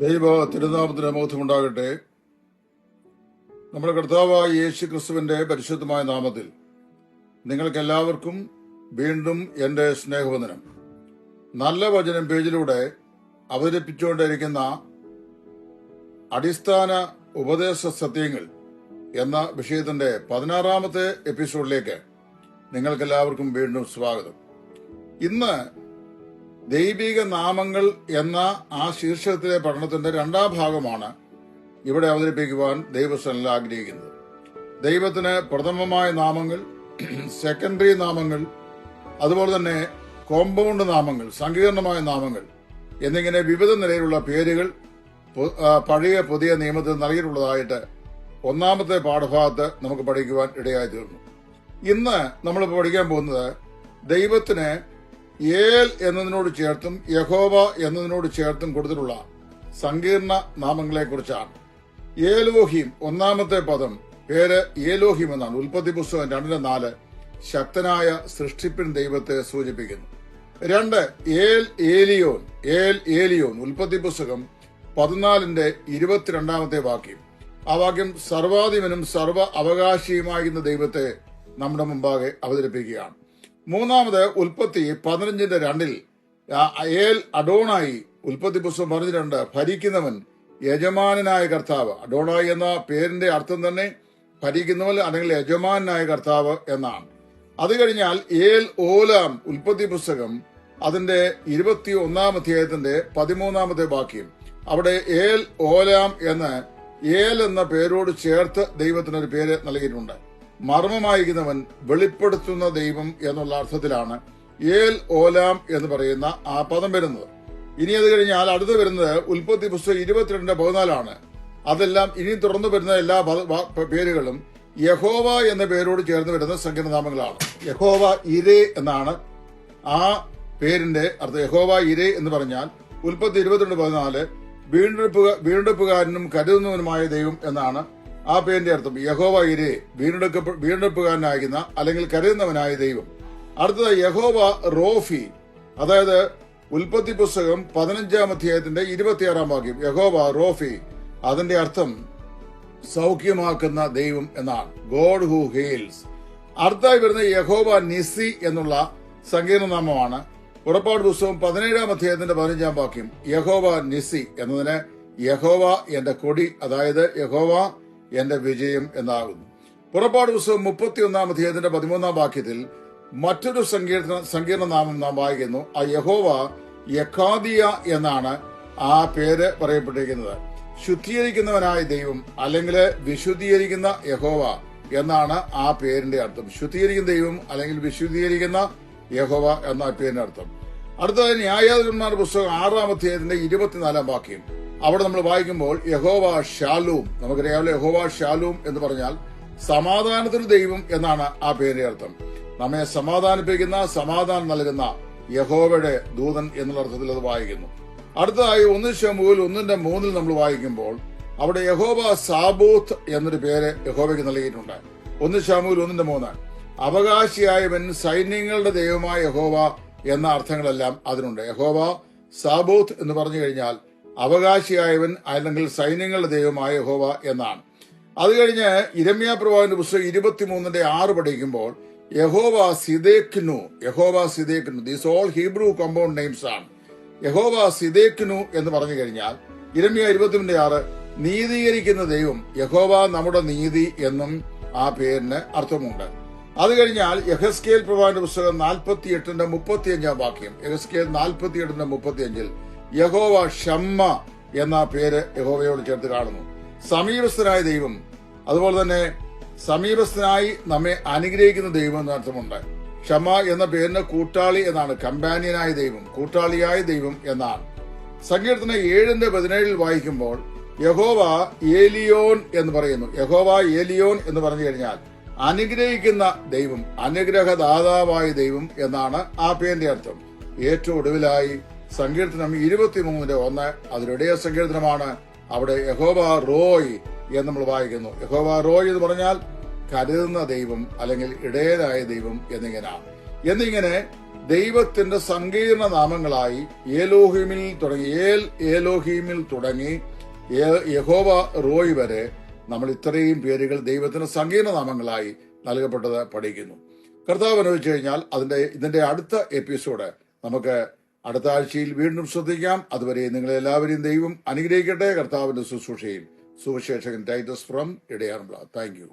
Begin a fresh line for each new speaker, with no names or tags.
ദൈവ തിരുനാമത്തിന് ബോധമുണ്ടാകട്ടെ നമ്മുടെ കർത്താവായ യേശു ക്രിസ്തുവിന്റെ പരിശുദ്ധമായ നാമത്തിൽ നിങ്ങൾക്കെല്ലാവർക്കും വീണ്ടും എന്റെ സ്നേഹവന്ദനം. നല്ല വചനം പേജിലൂടെ അവതരിപ്പിച്ചുകൊണ്ടിരിക്കുന്ന അടിസ്ഥാന ഉപദേശ സത്യങ്ങൾ എന്ന വിഷയത്തിന്റെ പതിനാറാമത്തെ എപ്പിസോഡിലേക്ക് നിങ്ങൾക്കെല്ലാവർക്കും വീണ്ടും സ്വാഗതം. ഇന്ന് ദൈവിക നാമങ്ങൾ എന്ന ആ ശീർഷകത്തിലെ പഠനത്തിന്റെ രണ്ടാം ഭാഗമാണ് ഇവിടെ അവതരിപ്പിക്കുവാൻ ദൈവസ്ഥനിൽ ആഗ്രഹിക്കുന്നത്. ദൈവത്തിന് പ്രഥമമായ നാമങ്ങൾ സെക്കൻഡറി നാമങ്ങൾ അതുപോലെ തന്നെ കോമ്പൗണ്ട് നാമങ്ങൾ സങ്കീർണമായ നാമങ്ങൾ എന്നിങ്ങനെ വിവിധ നിലയിലുള്ള പേരുകൾ പഴയ പുതിയ നിയമത്തിൽ നൽകിയിട്ടുള്ളതായിട്ട് ഒന്നാമത്തെ പാഠഭാഗത്ത് നമുക്ക് പഠിക്കുവാൻ ഇടയായി തീർന്നു. ഇന്ന് നമ്മൾ പഠിക്കാൻ പോകുന്നത് ദൈവത്തിന് ഏൽ എന്നതിനോട് ചേർത്തും യഹോവ എന്നതിനോട് ചേർത്തും കൊടുത്തിട്ടുള്ള സങ്കീർണ നാമങ്ങളെ കുറിച്ചാണ് ഏലോഹിം ഒന്നാമത്തെ പദം പേര് ഏലോഹിം എന്നാണ്. ഉൽപ്പത്തി പുസ്തകം രണ്ടിന് നാല് ശക്തനായ സൃഷ്ടിപ്പിൻ ദൈവത്തെ സൂചിപ്പിക്കുന്നു. രണ്ട് ഏൽ ഏലിയോൻ ഏൽ ഏലിയോൻ ഉൽപ്പത്തി പുസ്തകം പതിനാലിന്റെ ഇരുപത്തിരണ്ടാമത്തെ വാക്യം. ആ വാക്യം സർവാധിപനും സർവ അവകാശിയുമായിരുന്ന ദൈവത്തെ നമ്മുടെ മുമ്പാകെ അവതരിപ്പിക്കുകയാണ്. മൂന്നാമത് ഉൽപ്പത്തി പതിനഞ്ചിന്റെ രണ്ടിൽ ഏൽ അഡോണായി ഉൽപ്പത്തി പുസ്തകം പറഞ്ഞിട്ടുണ്ട് ഭരിക്കുന്നവൻ യജമാനായ കർത്താവ്. അഡോണായി എന്ന പേരിന്റെ അർത്ഥം തന്നെ ഭരിക്കുന്നവൻ അല്ലെങ്കിൽ യജമാനായ കർത്താവ് എന്നാണ്. അത് കഴിഞ്ഞാൽ ഏൽ ഓലാം ഉൽപ്പത്തി പുസ്തകം അതിന്റെ ഇരുപത്തി ഒന്നാം അധ്യായത്തിന്റെ പതിമൂന്നാമത്തെ വാക്യം. അവിടെ ഏൽ ഓലാം എന്ന് ഏൽ എന്ന പേരോട് ചേർത്ത് ദൈവത്തിനൊരു പേര് നൽകിയിട്ടുണ്ട്. മർമ്മമായിരിക്കുന്നവൻ വെളിപ്പെടുത്തുന്ന ദൈവം എന്നുള്ള അർത്ഥത്തിലാണ് ഏൽ ഓലാം എന്ന് പറയുന്ന ആ പദം വരുന്നത്. ഇനി അത് കഴിഞ്ഞാൽ അടുത്ത് വരുന്നത് ഉൽപ്പത്തി പുസ്തകം ഇരുപത്തിരണ്ട് പതിനാലാണ്. അതെല്ലാം ഇനി തുറന്നു വരുന്ന എല്ലാ പേരുകളും യഹോവ എന്ന പേരോട് ചേർന്ന് വരുന്ന സങ്കീർണനാമങ്ങളാണ്. യഹോവ ഇരേ എന്നാണ് ആ പേരിന്റെ അർത്ഥം. യഹോവ ഇരേ എന്ന് പറഞ്ഞാൽ ഉൽപ്പത്തി ഇരുപത്തിരണ്ട് പതിനാല് വീണ്ടെടുപ്പുക വീണ്ടെടുപ്പുകാരനും കരുതുന്നവനുമായ ദൈവം എന്നാണ് ആ പേരിന്റെ അർത്ഥം യഹോവ ഇരെ വീണ്ടെടുക്ക വീണ്ടെടുപ്പുകാരനാകുന്ന അല്ലെങ്കിൽ കരുതുന്നവനായ ദൈവം. അടുത്തത് യഹോവ റോഫി അതായത് ഉൽപ്പത്തി പുസ്തകം പതിനഞ്ചാം അധ്യായത്തിന്റെ ഇരുപത്തിയാറാം വാക്യം. യഹോവ റോഫി അതിന്റെ അർത്ഥം സൗഖ്യമാക്കുന്ന ദൈവം എന്നാണ്. ഗോഡ് ഹു ഹീൽസ് അടുത്തായി വരുന്ന യഹോവ നിസി എന്നുള്ള സങ്കീർണനാമമാണ്. പുറപ്പാട് പുസ്തകം പതിനേഴാം അധ്യായത്തിന്റെ പതിനഞ്ചാം വാക്യം യഹോവ നിസി എന്നതിന് യഹോവ എന്റെ കൊടി അതായത് യഹോവ എന്റെ വിജയം എന്നാകുന്നു. പുറപ്പാട് പുസ്തകം മുപ്പത്തിയൊന്നാം അധ്യായത്തിന്റെ പതിമൂന്നാം വാക്യത്തിൽ മറ്റൊരു സങ്കീർണ നാമം നാം വായിക്കുന്നു. ആ യഹോവ യഖാദിയ എന്നാണ് ആ പേര് പറയപ്പെട്ടിരിക്കുന്നത്. ശുദ്ധീകരിക്കുന്നവനായ ദൈവം അല്ലെങ്കിൽ വിശുദ്ധീകരിക്കുന്ന യഹോവ എന്നാണ് ആ പേരിന്റെ അർത്ഥം. ശുദ്ധീകരിക്കുന്ന ദൈവം അല്ലെങ്കിൽ വിശുദ്ധീകരിക്കുന്ന യഹോവ എന്ന പേരിന്റെ അർത്ഥം. അടുത്തത് ന്യായാധിപന്മാർ പുസ്തകം ആറാം അധ്യായത്തിന്റെ ഇരുപത്തിനാലാം വാക്യം. അവിടെ നമ്മൾ വായിക്കുമ്പോൾ യഹോവ ഷാലൂം നമുക്കറിയാമല്ലോ യഹോവ ഷാലൂം എന്ന് പറഞ്ഞാൽ സമാധാനത്തിന് ദൈവം എന്നാണ് ആ പേരിന്റെ അർത്ഥം. നമ്മെ സമാധാനിപ്പിക്കുന്ന സമാധാനം നൽകുന്ന യഹോവയുടെ ദൂതൻ എന്നുള്ള അർത്ഥത്തിൽ അത് വായിക്കുന്നു. അടുത്തതായി ഒന്ന് ശമുവിൽ ഒന്നിന്റെ മൂന്നിൽ നമ്മൾ വായിക്കുമ്പോൾ അവിടെ യഹോബ സാബൂത്ത് എന്നൊരു പേര് യഹോബയ്ക്ക് നൽകിയിട്ടുണ്ട്. ഒന്ന് ശമുവിൽ ഒന്നിന്റെ മൂന്ന്. അവകാശിയായവൻ സൈന്യങ്ങളുടെ ദൈവമായ യഹോവ എന്ന അർത്ഥങ്ങളെല്ലാം അതിനുണ്ട്. യഹോവ സാബൂത്ത് എന്ന് പറഞ്ഞു കഴിഞ്ഞാൽ അവകാശിയായവൻ അല്ലെങ്കിൽ സൈന്യങ്ങളുടെ ദൈവമായ ഹോവ എന്നാണ്. അത് കഴിഞ്ഞ് ഇരമ്യ പ്രവാഹിന്റെ പുസ്തകം ഇരുപത്തിമൂന്നിന്റെ ആറ് പഠിക്കുമ്പോൾ Jehovah Tsidkenu Jehovah Tsidkenu these all Hebrew compound names ആണ്. യഹോവ സിദേഖ്നു എന്ന് പറഞ്ഞു കഴിഞ്ഞാൽ ഇരമ്യ ഇരുപത്തിമൂന്നിന്റെ ആറ് നീതീകരിക്കുന്ന ദൈവം യഹോവ നമ്മുടെ നീതി എന്നും ആ പേരിന് അർത്ഥമുണ്ട്. അത് കഴിഞ്ഞാൽ യഹസ്കേൽ പ്രവാന്റെ പുസ്തകം നാൽപ്പത്തി എട്ടിന്റെ മുപ്പത്തിയഞ്ചാം വാക്യം യഹസ്കേൽ നാൽപ്പത്തി എട്ടിന്റെ മുപ്പത്തിയഞ്ചിൽ യഹോവ ഷമ്മ എന്ന പേര് യഹോവയോട് ചേർത്ത് കാണുന്നു. സമീപസ്ഥനായ ദൈവം അതുപോലെ തന്നെ സമീപസ്ഥനായി നമ്മെ അനുഗ്രഹിക്കുന്ന ദൈവം എന്ന അർത്ഥമുണ്ട്. ക്ഷമ എന്ന പേരിന് കൂട്ടാളി എന്നാണ് കമ്പാനിയനായ ദൈവം കൂട്ടാളിയായ ദൈവം എന്നാണ്. സങ്കീർത്തന ഏഴിന്റെ പതിനേഴിൽ വായിക്കുമ്പോൾ യഹോവ ഏലിയോൻ എന്ന് പറയുന്നു. യഹോവ ഏലിയോൻ എന്ന് പറഞ്ഞു കഴിഞ്ഞാൽ അനുഗ്രഹിക്കുന്ന ദൈവം അനുഗ്രഹദാതാവായ ദൈവം എന്നാണ് ആ പേരിന്റെ അർത്ഥം. ഏറ്റവും ഒടുവിലായി സങ്കീർത്തനം ഇരുപത്തിമൂന്നിന്റെ ഒന്ന് അതിനിടയ സങ്കീർത്തനമാണ്. അവിടെ യഹോബ റോയ് എന്ന് നമ്മൾ വായിക്കുന്നു. യഹോബ റോയ് എന്ന് പറഞ്ഞാൽ കരുതുന്ന ദൈവം അല്ലെങ്കിൽ ഇടയനായ ദൈവം എന്നിങ്ങനെയാണ് എന്നിങ്ങനെ ദൈവത്തിന്റെ സങ്കീർണ നാമങ്ങളായി ഏലോഹിമിൽ തുടങ്ങി ഏൽ ഏലോഹിമിൽ തുടങ്ങി യഹോവ റോയ് വരെ നമ്മൾ ഇത്രയും പേരുകൾ ദൈവത്തിന്റെ സങ്കീർണ നാമങ്ങളായി നൽകപ്പെട്ടത് പഠിക്കുന്നു. കർത്താവ് അനുവദിച്ചു കഴിഞ്ഞാൽ അതിന്റെ ഇതിന്റെ അടുത്ത എപ്പിസോഡ് നമുക്ക് അടുത്ത ആഴ്ചയിൽ വീണ്ടും ശ്രദ്ധിക്കാം. അതുവരെ നിങ്ങളെ എല്ലാവരെയും ദൈവം അനുഗ്രഹിക്കട്ടെ. കർത്താവിന്റെ ശുശ്രൂഷയിൽ സുവിശേഷകൻ ടൈറ്റസ് ഫ്രം ഇടയാറുള്ള താങ്ക് യു.